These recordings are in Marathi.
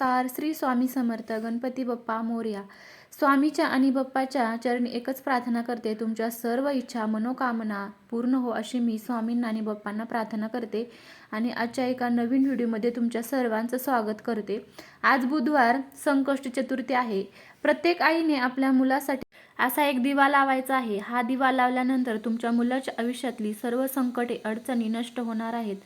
नमस्कार. श्री स्वामी समर्थ गणपती बाप्पा मोर्या. स्वामीच्या आणि बाप्पाच्या चरणी एकच प्रार्थना करते. तुमच्या सर्व इच्छा मनोकामना पूर्ण हो अशी मी स्वामींना आणि बाप्पांना प्रार्थना करते आणि आजच्या एका नवीन व्हिडिओमध्ये तुमच्या सर्वांचं स्वागत करते. आज बुधवार संकष्ट चतुर्थी आहे. प्रत्येक आईने आपल्या मुलासाठी असा एक दिवा लावायचा आहे. हा दिवा लावल्यानंतर तुमच्या मुलाच्या आयुष्यातली सर्व संकटे अडचणी नष्ट होणार आहेत.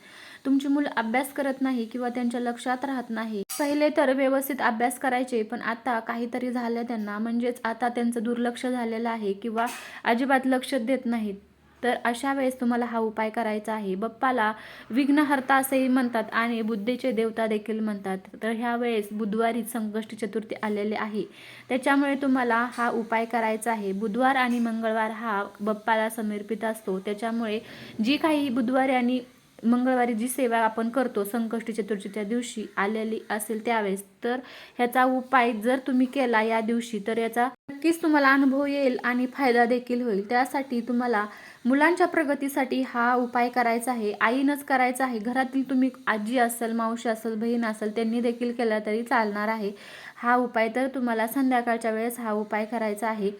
तुमची मुलं अभ्यास करत नाही किंवा त्यांच्या लक्षात राहत नाही. पहिले तर व्यवस्थित अभ्यास करायचे पण आता काहीतरी झालं त्यांना. म्हणजेच आता त्यांचं दुर्लक्ष झालेलं आहे किंवा अजिबात लक्ष देत नाहीत. तर अशा वेळेस तुम्हाला हा उपाय करायचा आहे. बाप्पाला विघ्नहर्ता असेही म्हणतात आणि बुद्धीचे देवता देखील म्हणतात. तर ह्या वेळेस बुधवारी संकष्टी चतुर्थी आलेले आहे. त्याच्यामुळे तुम्हाला हा उपाय करायचा आहे. बुधवार आणि मंगळवार हा बाप्पाला समर्पित असतो. त्याच्यामुळे जी काही बुधवारी आणि मंगळवारी जी सेवा आपण करतो संकष्टी चतुर्थीच्या दिवशी आलेली असेल त्यावेळेस तर ह्याचा उपाय जर तुम्ही केला या दिवशी तर याचा नक्कीच तुम्हाला अनुभव येईल आणि फायदा देखील होईल. त्यासाठी तुम्हाला मुलांच्या प्रगतीसाठी हा उपाय करायचा आहे आईनंच करायचा आहे. घरातील तुम्ही आजी असेल मावशी असेल बहीण असेल त्यांनी देखील केला तरी चालणार आहे. हा उपाय तर तुम्हाला संध्याकाळच्या वेळेस हा उपाय करायचा आहे.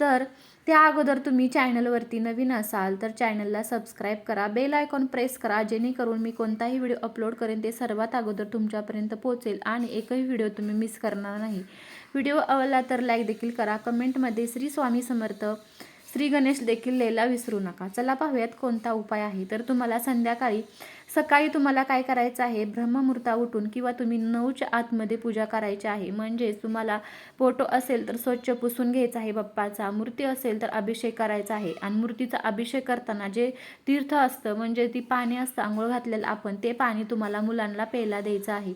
तर त्या अगोदर तुम्ही चॅनलवरती नवीन असाल तर चॅनलला सबस्क्राईब करा बेल आयकॉन प्रेस करा जेणेकरून मी कोणताही व्हिडिओ अपलोड करेन ते सर्वात अगोदर तुमच्यापर्यंत पोहोचेल आणि एकही व्हिडिओ तुम्ही मिस करणार नाही. व्हिडिओ आवडला तर लाईक देखील करा. कमेंटमध्ये श्री स्वामी समर्थ श्री गणेश देखील लिहायला विसरू नका. चला पाहूयात कोणता उपाय आहे. तर तुम्हाला संध्याकाळी सकाळी तुम्हाला काय करायचं आहे? ब्रह्ममुहूर्ता उठून किंवा तुम्ही नऊच्या आतमध्ये पूजा करायची आहे म्हणजेच तुम्हाला फोटो असेल तर स्वच्छ पुसून घ्यायचा आहे बाप्पाचा मूर्ती असेल तर अभिषेक करायचा आहे. आणि मूर्तीचा अभिषेक करताना जे तीर्थ असतं म्हणजे ती पाणी असतं आंघोळ घातलेलं आपण ते पाणी तुम्हाला मुलांना प्यायला द्यायचं आहे.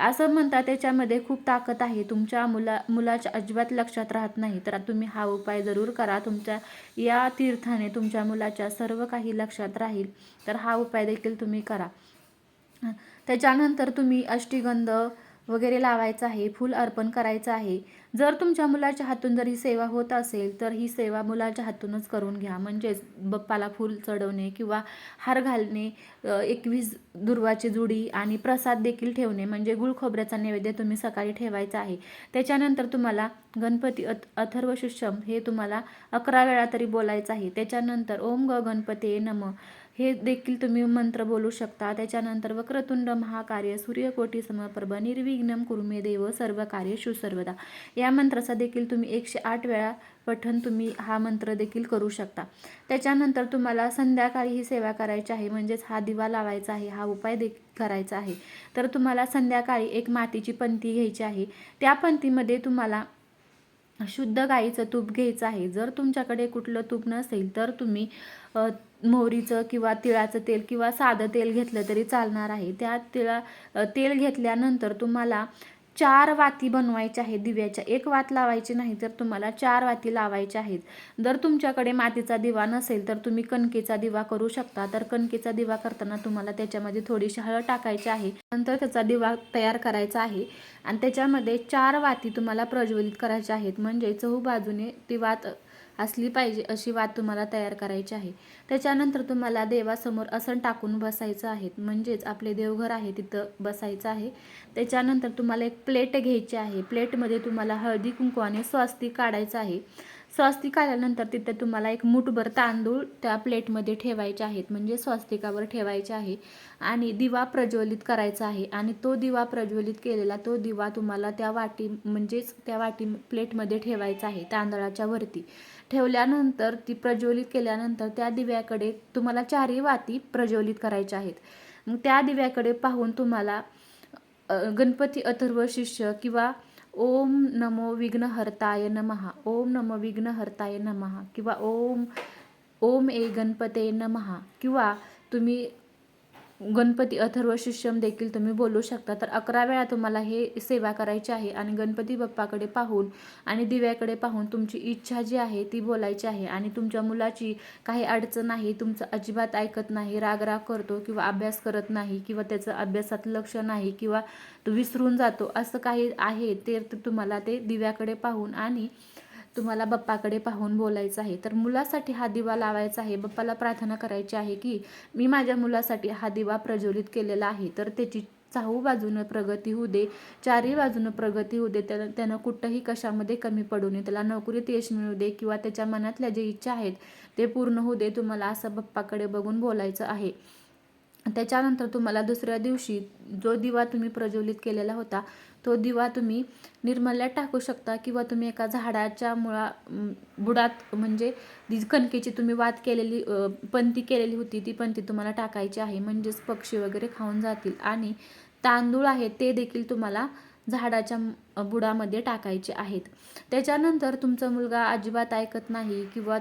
असं म्हणतात त्याच्यामध्ये खूप ताकद आहे. तुमच्या मुला मुलाच्या अजिबात लक्षात राहत नाही. तर तुम्ही हा उपाय जरूर करा. तुमच्या या तीर्थाने तुमच्या मुलाच्या सर्व काही लक्षात राहील. तर हा उपाय देखील तुम्ही करा. त्याच्यानंतर तुम्ही अष्टीगंध वगैरे लावायचं आहे फूल अर्पण करायचं आहे. जर तुमच्या मुलाच्या हातून जर ही सेवा होत असेल तर ही सेवा मुलाच्या हातूनच करून घ्या. म्हणजेच बप्पाला फूल चढवणे किंवा हार घालणे एकवीस दुर्वाची जुडी आणि प्रसाद देखील ठेवणे म्हणजे गुळ खोबऱ्याचा नैवेद्य तुम्ही सकाळी ठेवायचा आहे. त्याच्यानंतर तुम्हाला गणपती अथ अथर्व शिष्यम हे तुम्हाला अकरा वेळा तरी बोलायचं आहे. त्याच्यानंतर ओम ग गणपती नम. हे देखील तुम्ही मंत्र बोलू शकता. त्याच्यानंतर वक्रतुंड महाकार्य सूर्यकोटी समप्रभ निर्विघ्नम कुर्मे देव सर्व कार्य सुसर्वदा या मंत्राचा देखील तुम्ही एकशे आठ वेळा पठण तुम्ही हा मंत्र देखील करू शकता. त्याच्यानंतर तुम्हाला संध्याकाळी ही सेवा करायची आहे म्हणजेच हा दिवा लावायचा आहे हा उपाय देखील करायचा आहे. तर तुम्हाला संध्याकाळी एक मातीची पंथी घ्यायची आहे. त्या पंथीमध्ये तुम्हाला शुद्ध गाईचं तूप घ्यायचं आहे. जर तुमच्याकडे कुठलं तूप नसेल तर तुम्ही मोहरीचं किंवा तिळाचं तेल किंवा साधं तेल घेतलं तरी चालणार आहे. त्या तिळा तेल घेतल्यानंतर तुम्हाला चार वाती बनवायच्या आहेत दिव्याच्या. एक वात लावायची नाही तर तुम्हाला चार वाती लावायच्या आहेत. जर तुमच्याकडे मातीचा दिवा नसेल तर तुम्ही कणकेचा दिवा करू शकता. तर कणकेचा दिवा करताना तुम्हाला त्याच्यामध्ये थोडीशी हळद टाकायची आहे. नंतर त्याचा दिवा तयार करायचा आहे. आणि त्याच्यामध्ये चार वाती तुम्हाला प्रज्वलित करायच्या आहेत. म्हणजे चहू बाजूने ती वात असली पाहिजे अशी वात तुम्हाला तयार करायची आहे. त्याच्यानंतर तुम्हाला देवासमोर आसन टाकून बसायचं आहे. म्हणजेच आपले देवघर आहे तिथं बसायचं आहे. त्याच्यानंतर तुम्हाला एक प्लेट घ्यायची आहे. प्लेटमध्ये तुम्हाला हळदी कुंकवाने स्वास्तिक काढायचं आहे. स्वास्तिक आल्यानंतर तिथे तुम्हाला एक मुठभर तांदूळ त्या प्लेटमध्ये ठेवायचे आहेत. म्हणजे स्वास्तिकावर ठेवायचे आहे आणि दिवा प्रज्वलित करायचा आहे. आणि तो दिवा प्रज्वलित केलेला तो दिवा तुम्हाला त्या वाटी म्हणजेच त्या वाटी प्लेटमध्ये ठेवायचा आहे तांदळाच्या वरती. ठेवल्यानंतर ती प्रज्वलित केल्यानंतर त्या दिव्याकडे तुम्हाला चारही वाती प्रज्वलित करायच्या आहेत. मग त्या दिव्याकडे पाहून तुम्हाला गणपती अथर्व शिष्य किंवा ओम नमो विघ्नहर्ताय नमहा ओम नमो विघ्नहर्ताय नमहा किंवा ओम ओम ए गणपते नमहा किंवा तुम्ही गणपती अथर्व शिष्यम देखील तुम्ही बोलू शकता. तर अकरा वेळा तुम्हाला हे सेवा करायची आहे आणि गणपती बाप्पाकडे पाहून आणि दिव्याकडे पाहून तुमची इच्छा जी आहे ती बोलायची आहे आणि तुमच्या मुलाची काही अडचण आहे तुमचं अजिबात ऐकत नाही रागराग करतो किंवा अभ्यास करत नाही किंवा त्याचं अभ्यासात लक्ष नाही किंवा तो विसरून जातो असं काही आहे ते तुम्हाला ते दिव्याकडे पाहून आणि तुम्हाला बप्पाकडे पाहून बोलायचं आहे. तर मुलासाठी हा दिवा लावायचा आहे. बप्पाला प्रार्थना करायची आहे की मी माझ्या मुलासाठी हा दिवा प्रज्वलित केलेला आहे. तर त्याची चाहू बाजूनं प्रगती होऊ दे चारही बाजूनं प्रगती होऊ दे. त्याला त्यानं कुठंही कशामध्ये कमी पडू नये. त्याला नोकरीत यश मिळू दे किंवा त्याच्या मनातल्या जे इच्छा आहेत ते पूर्ण होऊ दे. तुम्हाला असं बप्पाकडे बघून बोलायचं आहे. त्याच्यानंतर तुम्हाला दुसऱ्या दिवशी जो दिवा तुम्ही प्रज्वलित केलेला होता तो दिवा तुम्ही निर्मल्यात टाकू शकता किंवा तुम्ही एका झाडाच्या मुळा बुडात म्हणजे जी कणकेची तुम्ही वात केलेली पंती केलेली होती ती पंती तुम्हाला टाकायची आहे. म्हणजेच पक्षी वगैरे खाऊन जातील. आणि तांदूळ आहे ते देखील तुम्हाला झाडाच्या बुडामध्ये टाकायचे आहेत. त्याच्यानंतर तुमचा मुलगा अजिबात ऐकत नाही किंवा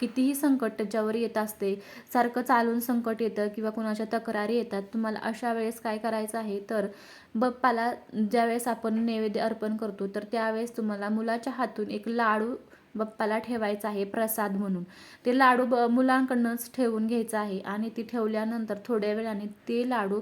कितीही संकट त्याच्यावर येत असते सारखं चालून संकट येतं किंवा कुणाच्या तक्रारी येतात तुम्हाला अशा वेळेस काय करायचं आहे? तर बप्पाला ज्यावेळेस आपण नैवेद्य अर्पण करतो तर त्यावेळेस तुम्हाला मुलाच्या हातून एक लाडू बाप्पाला ठेवायचा आहे प्रसाद म्हणून. ते लाडू ब मुलांकडनंच ठेवून घ्यायचं आहे आणि ती ठेवल्यानंतर थोड्या वेळाने ते लाडू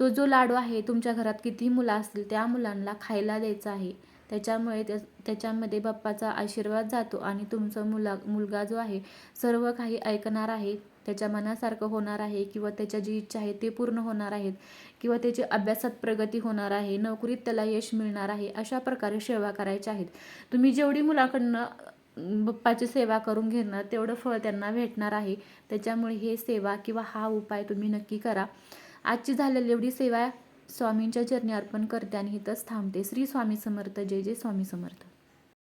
तो जो लाडू आहे तुमच्या घरात किती मुलं असतील त्या मुलांना खायला द्यायचा आहे. त्याच्यामुळे त्या त्याच्यामध्ये बाप्पाचा आशीर्वाद जातो आणि तुमचा मुला मुलगा जो आहे सर्व काही ऐकणार आहे त्याच्या मनासारखं होणार आहे किंवा त्याच्या जी इच्छा आहे ते पूर्ण होणार आहेत किंवा त्याची अभ्यासात प्रगती होणार आहे नोकरीत त्याला यश मिळणार आहे अशा प्रकारे सेवा करायच्या आहेत. तुम्ही जेवढी मुलाकडनं बाप्पाची सेवा करून घेणार तेवढं फळ त्यांना भेटणार आहे. त्याच्यामुळे हे सेवा किंवा हा उपाय तुम्ही नक्की करा. आजची झालेली एवढी सेवा स्वामींच्या चरणी अर्पण करते आणि इथंच थांबते. श्री स्वामी समर्थ. जय जय स्वामी समर्थ.